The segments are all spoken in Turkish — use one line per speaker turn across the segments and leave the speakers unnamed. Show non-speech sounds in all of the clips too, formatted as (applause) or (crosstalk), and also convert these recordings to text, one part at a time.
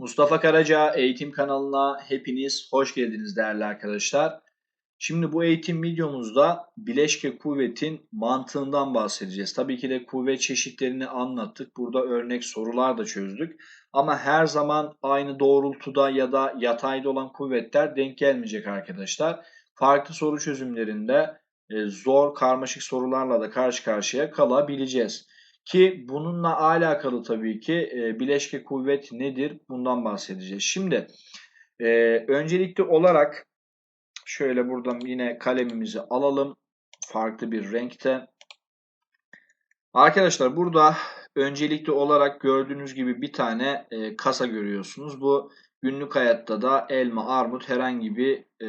Mustafa Karaca eğitim kanalına hepiniz hoş geldiniz değerli arkadaşlar. Şimdi bu eğitim videomuzda bileşke kuvvetin mantığından bahsedeceğiz. Tabii ki de kuvvet çeşitlerini anlattık. Burada örnek sorular da çözdük. Ama her zaman aynı doğrultuda ya da yatayda olan kuvvetler denk gelmeyecek arkadaşlar. Farklı soru çözümlerinde e, zor, karmaşık sorularla da karşı karşıya kalabileceğiz. Ki bununla alakalı tabii ki e, bileşke kuvvet nedir bundan bahsedeceğiz. Şimdi e, öncelikli olarak şöyle buradan yine kalemimizi alalım. Farklı bir renkte. Arkadaşlar burada öncelikli olarak gördüğünüz gibi bir tane e, kasa görüyorsunuz. Bu günlük hayatta da elma, armut herhangi bir e,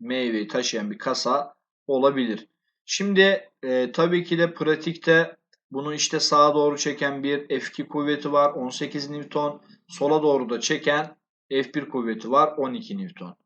meyveyi taşıyan bir kasa olabilir. Şimdi e, tabii ki de pratikte bunu işte sağa doğru çeken bir F2 kuvveti var 18 Newton. Sola doğru da çeken F1 kuvveti var 12 Newton.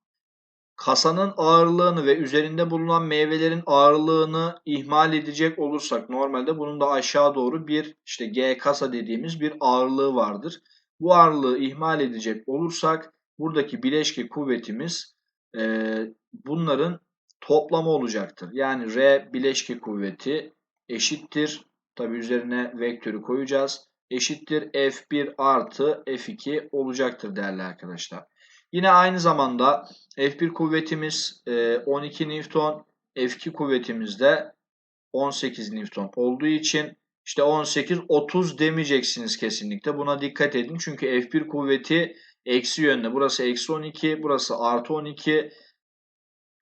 Kasanın ağırlığını ve üzerinde bulunan meyvelerin ağırlığını ihmal edecek olursak normalde bunun da aşağı doğru bir işte G kasa dediğimiz bir ağırlığı vardır. Bu ağırlığı ihmal edecek olursak buradaki bileşke kuvvetimiz e, bunların toplamı olacaktır. Yani R bileşke kuvveti eşittir Tabi üzerine vektörü koyacağız. Eşittir F1 artı F2 olacaktır değerli arkadaşlar. Yine aynı zamanda F1 kuvvetimiz 12 e, Newton, F2 kuvvetimiz de 18 Newton olduğu için işte 18 30 demeyeceksiniz kesinlikle. Buna dikkat edin. Çünkü F1 kuvveti eksi yönde. Burası eksi 12, burası artı 12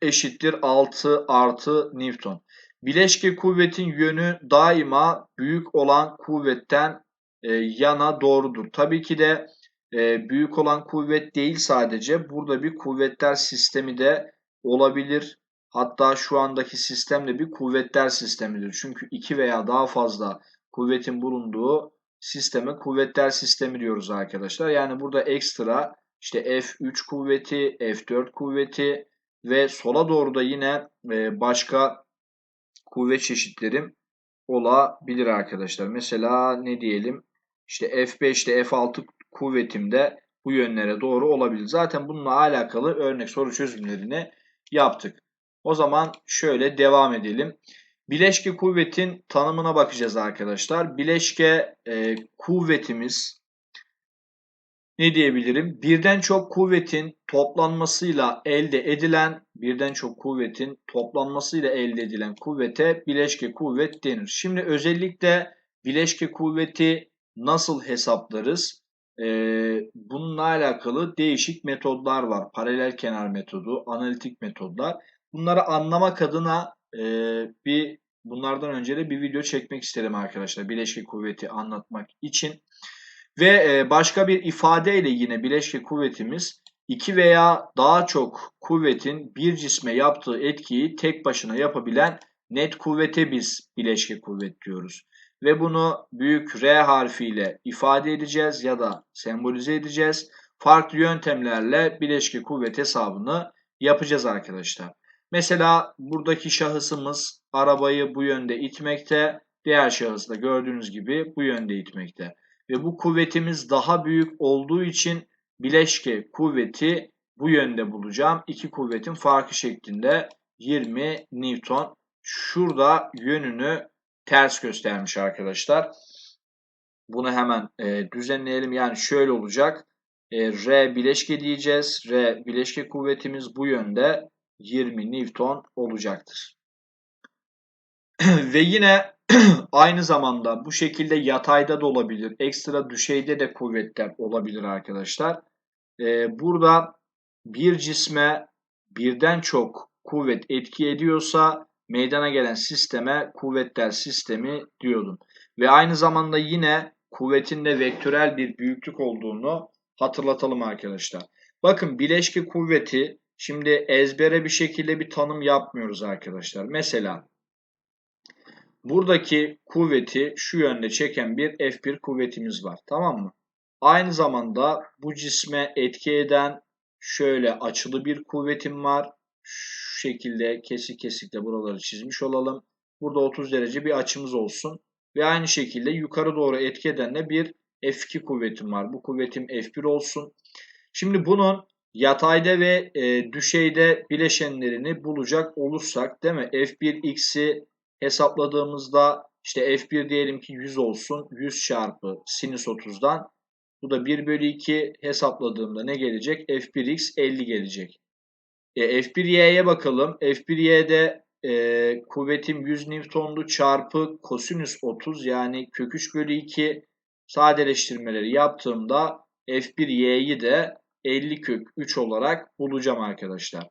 eşittir 6 artı Newton. Bileşke kuvvetin yönü daima büyük olan kuvvetten e, yana doğrudur. Tabii ki de e, büyük olan kuvvet değil sadece burada bir kuvvetler sistemi de olabilir. Hatta şu andaki sistem de bir kuvvetler sistemidir. Çünkü iki veya daha fazla kuvvetin bulunduğu sisteme kuvvetler sistemi diyoruz arkadaşlar. Yani burada ekstra işte F3 kuvveti, F4 kuvveti ve sola doğru da yine e, başka kuvvet çeşitlerim olabilir arkadaşlar. Mesela ne diyelim işte F5 ile F6 kuvvetim de bu yönlere doğru olabilir. Zaten bununla alakalı örnek soru çözümlerini yaptık. O zaman şöyle devam edelim. Bileşke kuvvetin tanımına bakacağız arkadaşlar. Bileşke e, kuvvetimiz ne diyebilirim? Birden çok kuvvetin toplanmasıyla elde edilen, birden çok kuvvetin toplanmasıyla elde edilen kuvvete bileşke kuvvet denir. Şimdi özellikle bileşke kuvveti nasıl hesaplarız? Ee, bununla alakalı değişik metodlar var. Paralel kenar metodu, analitik metodlar. Bunları anlamak adına e, bir bunlardan önce de bir video çekmek istedim arkadaşlar. Bileşke kuvveti anlatmak için. Ve e, başka bir ifadeyle yine bileşke kuvvetimiz iki veya daha çok kuvvetin bir cisme yaptığı etkiyi tek başına yapabilen net kuvvete biz bileşke kuvvet diyoruz. Ve bunu büyük R harfiyle ifade edeceğiz ya da sembolize edeceğiz. Farklı yöntemlerle bileşke kuvvet hesabını yapacağız arkadaşlar. Mesela buradaki şahısımız arabayı bu yönde itmekte. Diğer şahıs da gördüğünüz gibi bu yönde itmekte ve bu kuvvetimiz daha büyük olduğu için bileşke kuvveti bu yönde bulacağım. İki kuvvetin farkı şeklinde 20 Newton. Şurada yönünü ters göstermiş arkadaşlar. Bunu hemen e, düzenleyelim. Yani şöyle olacak. E, R bileşke diyeceğiz. R bileşke kuvvetimiz bu yönde 20 Newton olacaktır. (clears throat) Ve yine (clears throat) aynı zamanda bu şekilde yatayda da olabilir. Ekstra düşeyde de kuvvetler olabilir arkadaşlar. Ee, burada bir cisme birden çok kuvvet etki ediyorsa meydana gelen sisteme kuvvetler sistemi diyordum. Ve aynı zamanda yine kuvvetin de vektörel bir büyüklük olduğunu hatırlatalım arkadaşlar. Bakın bileşke kuvveti şimdi ezbere bir şekilde bir tanım yapmıyoruz arkadaşlar. Mesela Buradaki kuvveti şu yönde çeken bir F1 kuvvetimiz var. Tamam mı? Aynı zamanda bu cisme etki eden şöyle açılı bir kuvvetim var. Şu şekilde kesik kesikle buraları çizmiş olalım. Burada 30 derece bir açımız olsun. Ve aynı şekilde yukarı doğru etki eden de bir F2 kuvvetim var. Bu kuvvetim F1 olsun. Şimdi bunun yatayda ve e, düşeyde bileşenlerini bulacak olursak değil mi? F1x'i hesapladığımızda işte F1 diyelim ki 100 olsun. 100 çarpı sinüs 30'dan. Bu da 1 bölü 2 hesapladığımda ne gelecek? F1x 50 gelecek. E, F1y'ye bakalım. F1y'de e, kuvvetim 100 Newton'du çarpı kosinüs 30 yani kök 3 bölü 2 sadeleştirmeleri yaptığımda F1y'yi de 50 kök 3 olarak bulacağım arkadaşlar.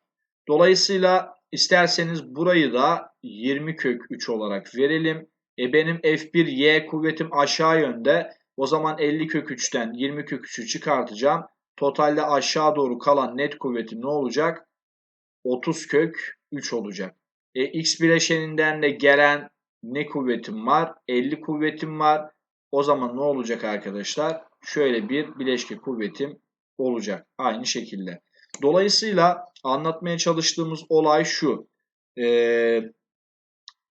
Dolayısıyla isterseniz burayı da 20 kök 3 olarak verelim. E benim F1y kuvvetim aşağı yönde. O zaman 50 kök 3'ten 20 kök 3'ü çıkartacağım. Totalde aşağı doğru kalan net kuvvetim ne olacak? 30 kök 3 olacak. E, X bileşeninden de gelen ne kuvvetim var? 50 kuvvetim var. O zaman ne olacak arkadaşlar? Şöyle bir bileşke kuvvetim olacak. Aynı şekilde. Dolayısıyla anlatmaya çalıştığımız olay şu. Ee,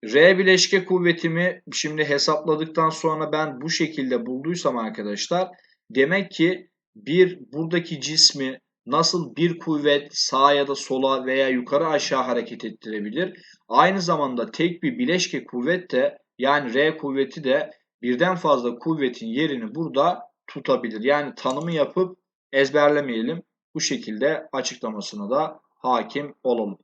R bileşke kuvvetimi şimdi hesapladıktan sonra ben bu şekilde bulduysam arkadaşlar demek ki bir buradaki cismi nasıl bir kuvvet sağa ya da sola veya yukarı aşağı hareket ettirebilir. Aynı zamanda tek bir bileşke kuvvet de yani R kuvveti de birden fazla kuvvetin yerini burada tutabilir. Yani tanımı yapıp ezberlemeyelim. Bu şekilde açıklamasına da hakim olalım.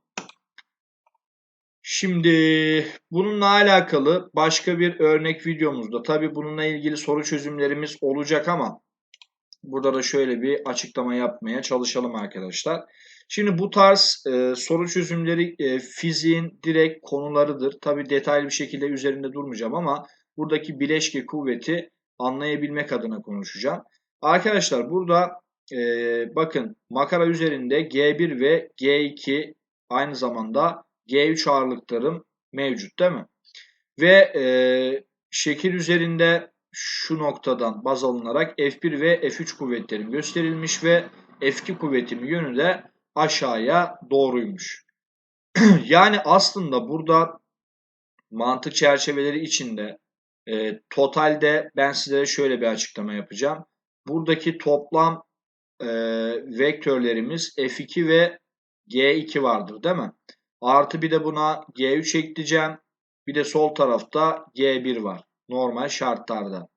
Şimdi bununla alakalı başka bir örnek videomuzda tabi bununla ilgili soru çözümlerimiz olacak ama burada da şöyle bir açıklama yapmaya çalışalım arkadaşlar. Şimdi bu tarz e, soru çözümleri e, fiziğin direkt konularıdır. Tabi detaylı bir şekilde üzerinde durmayacağım ama buradaki bileşke kuvveti anlayabilmek adına konuşacağım. Arkadaşlar burada e, bakın makara üzerinde G1 ve G2 aynı zamanda G3 ağırlıklarım mevcut değil mi? Ve e, şekil üzerinde şu noktadan baz alınarak F1 ve F3 kuvvetlerim gösterilmiş ve F2 kuvvetimin yönü de aşağıya doğruymuş. (clears throat) yani aslında burada mantık çerçeveleri içinde e, totalde ben size şöyle bir açıklama yapacağım. Buradaki toplam e, vektörlerimiz F2 ve G2 vardır değil mi? Artı bir de buna G3 ekleyeceğim. Bir de sol tarafta G1 var. Normal şartlarda.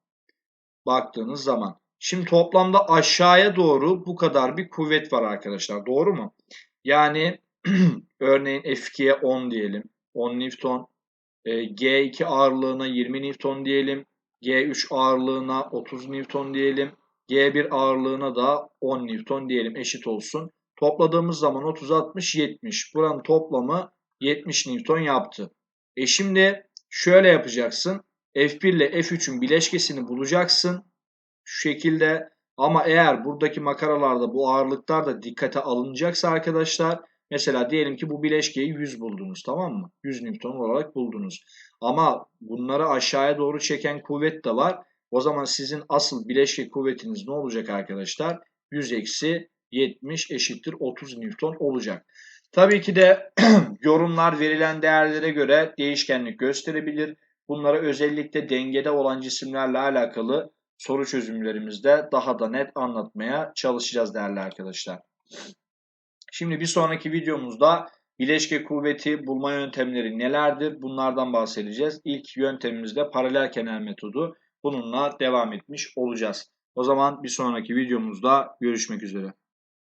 Baktığınız zaman. Şimdi toplamda aşağıya doğru bu kadar bir kuvvet var arkadaşlar. Doğru mu? Yani (clears throat) örneğin F2'ye 10 diyelim. 10 Newton. E, G2 ağırlığına 20 Newton diyelim. G3 ağırlığına 30 Newton diyelim. G1 ağırlığına da 10 Newton diyelim eşit olsun. Topladığımız zaman 30, 60, 70. Buranın toplamı 70 Newton yaptı. E şimdi şöyle yapacaksın. F1 ile F3'ün bileşkesini bulacaksın. Şu şekilde ama eğer buradaki makaralarda bu ağırlıklar da dikkate alınacaksa arkadaşlar mesela diyelim ki bu bileşkeyi 100 buldunuz tamam mı? 100 Newton olarak buldunuz. Ama bunları aşağıya doğru çeken kuvvet de var. O zaman sizin asıl bileşke kuvvetiniz ne olacak arkadaşlar? 100 eksi 70 eşittir 30 Newton olacak. Tabii ki de (clears throat) yorumlar verilen değerlere göre değişkenlik gösterebilir. Bunlara özellikle dengede olan cisimlerle alakalı soru çözümlerimizde daha da net anlatmaya çalışacağız değerli arkadaşlar. Şimdi bir sonraki videomuzda bileşke kuvveti bulma yöntemleri nelerdir? Bunlardan bahsedeceğiz. İlk yöntemimizde paralel kenar metodu. Bununla devam etmiş olacağız. O zaman bir sonraki videomuzda görüşmek üzere.